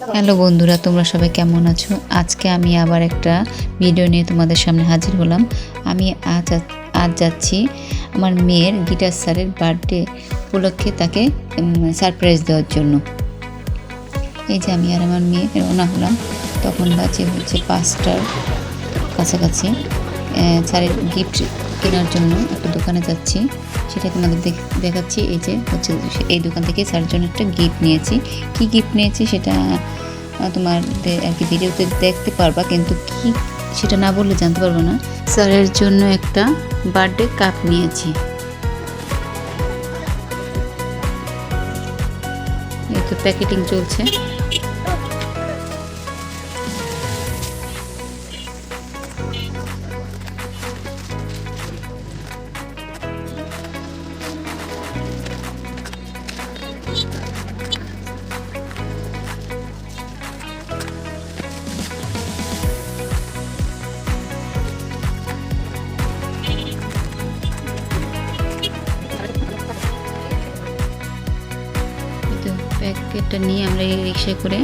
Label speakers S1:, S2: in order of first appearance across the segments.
S1: Hello বন্ধুরা, তোমরা সবাই কেমন আছো? আজকে আমি আবার একটা ভিডিও নিয়ে তোমাদের সামনে হাজির হলাম। আমি আজ আজ যাচ্ছি আমার মেয়ের গিটার স্যারের বার্থডে উপলক্ষে তাকে সারপ্রাইজ দেওয়ার জন্য। এই যে আমি আর আমার মেয়ে রওনা হলাম। তখন বাজে হচ্ছে পাঁচটার কাছাকাছি। স্যারের গিফট কেনার জন্য একটা দোকানে যাচ্ছি। সেটা তোমাদের দেখ- দেখাচ্ছি। এই যে হচ্ছে এই দোকান থেকে স্যারের জন্য একটা গিফট নিয়েছি। কি গিফট নিয়েছি সেটা তোমাদের আর কি ভিডিওতে দেখতে পারবা, কিন্তু কি সেটা না বললে জানতে পারব না। স্যারের জন্য একটা বার্থডে কাপ নিয়েছি। এই তো প্যাকেটিং চলছে। প্যাকেটটা নিয়ে আমরা এই রিক্সায় করে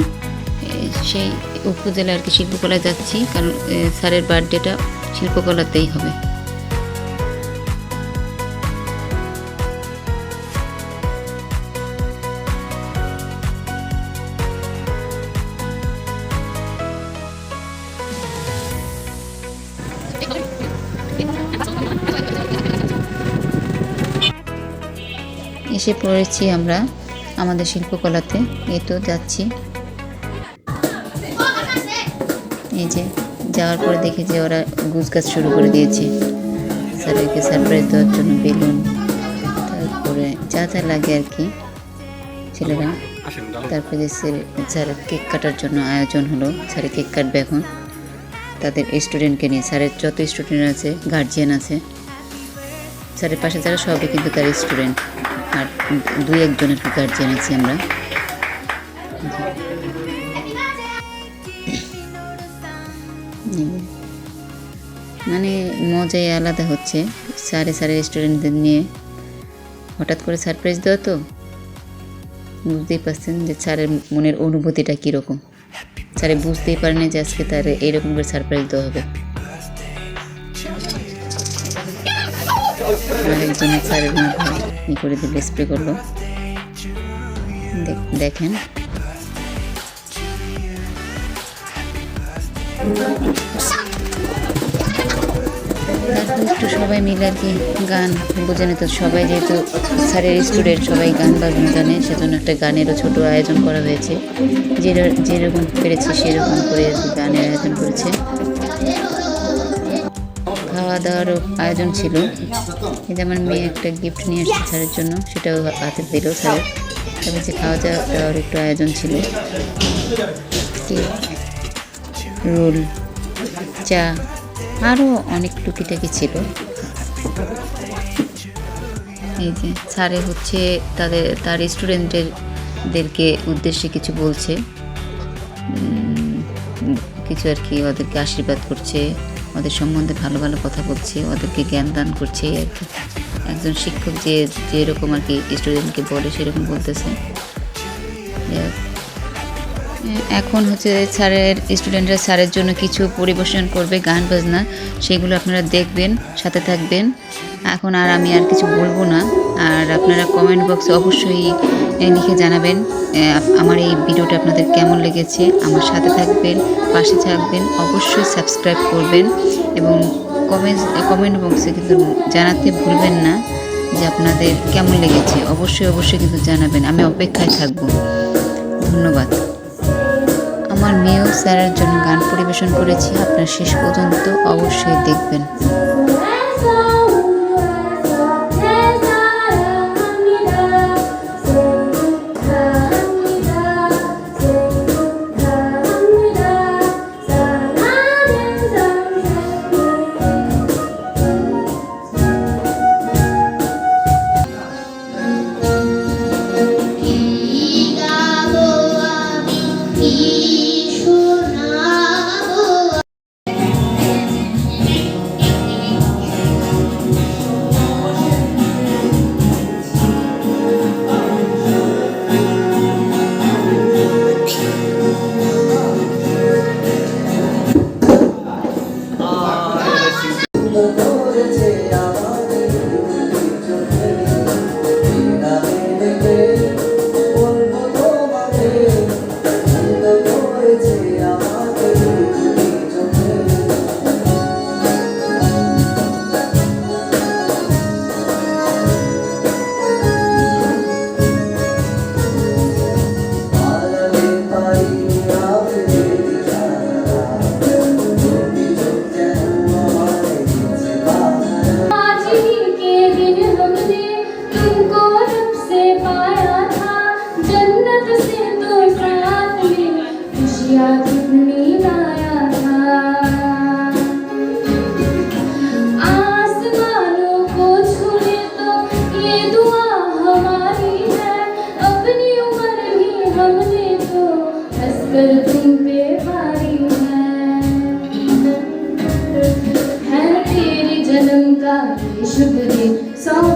S1: সেই উপজেলা আর কি শিল্পকলায় যাচ্ছি। কারণ স্যারের বার্থডেটা শিল্পকলাতেই হবে। এসে পড়েছি আমরা। আমাদের শিল্পকলাতে। এই তো যাচ্ছি। এই যে, যাওয়ার পরে দেখি যে ওরা গুছ গাছ শুরু করে দিয়েছে। স্যারকে সারপ্রাইজ দেওয়ার জন্য বেলুন, তারপরে যা যা লাগে আর কি। ছেলেরা, তারপরে যে স্যার- কেক কাটার জন্য আয়োজন হলো, স্যারের কেক কাটবে এখন। তাদের স্টুডেন্টকে নিয়ে, স্যারের যত স্টুডেন্ট আছে গার্জিয়ান আছে। স্যারের পাশে যারা সবই কিন্তু তার স্টুডেন্ট আর দুই একজনের গার্জিয়ান আছি আমরা। মানে মজাই আলাদা হচ্ছে স্যারে স্যারের স্টুডেন্টদের নিয়ে। হঠাৎ করে সারপ্রাইজ দেওয়া তো। বুঝতেই পারছেন যে স্যারের মনের অনুভূতিটা কীরকম। স্যারে বুঝতেই পারেনি যে আজকে তার এইরকম করে সারপ্রাইজ দেওয়া হবে। আরেকজনের স্যারের মাথায় করে স্প্রে করল। দেখেন। একটু সবাই মিলে আর কি গান বোঝেনি তো সবাই যেহেতু স্যারের স্টুডেন্ট সবাই গান বাজনা জানে, সেজন্য একটা গানেরও ছোট আয়োজন করা হয়েছে। যের- যেরকম পেরেছে সেরকম করে গানের আয়োজন করেছে। খাওয়া দাওয়ারও আয়োজন ছিল। যে আমার মেয়ে একটা গিফট নিয়ে আসছে স্যারের জন্য, সেটাও হাতে দিল স্যারের। তবে যে খাওয়া দাওয়া দাওয়ার একটু আয়োজন ছিল। রোল, চা, আরও অনেক টুকিটাকি ছিল। এই যে স্যারে হচ্ছে তাদের, তার স্টুডেন্টদেরকে উদ্দেশ্যে কিছু বলছে। কিছু আর কি ওদেরকে আশীর্বাদ করছে। ওদের সম্বন্ধে ভালো ভালো কথা বলছে, ওদেরকে জ্ঞান দান করছে, আর কি। একজন শিক্ষক যে, যেরকম আর কি স্টুডেন্টকে বলে, সেরকম বলতেছে। এখন হচ্ছে স্যারের স্টুডেন্টরা স্যারের জন্য কিছু পরিবেশন করবে, গান বাজনা, সেগুলো আপনারা দেখবেন, সাথে থাকবেন। এখন আর আমি আর কিছু বলব না। আর আপনারা কমেন্ট বক্সে অবশ্যই লিখে জানাবেন। আমার এই ভিডিওটা আপনাদের কেমন লেগেছে আমার সাথে থাকবেন, পাশে থাকবেন, অবশ্যই সাবস্ক্রাইব করবেন এবং কমেন্ট কমেন্ট বক্সে কিন্তু জানাতে ভুলবেন না যে আপনাদের কেমন লেগেছে। অবশ্যই অবশ্যই কিন্তু জানাবেন, আমি অপেক্ষায় থাকব। ধন্যবাদ। আমার মেয়েও স্যারের জন্য গান পরিবেশন করেছি, আপনার শেষ পর্যন্ত অবশ্যই দেখবেন।
S2: Should be so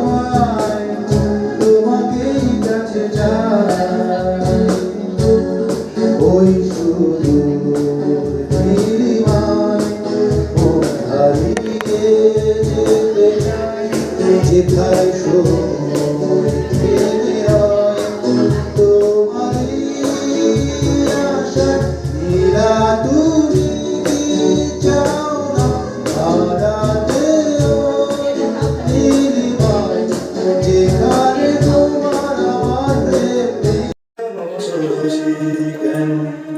S2: Rosie, Glenn.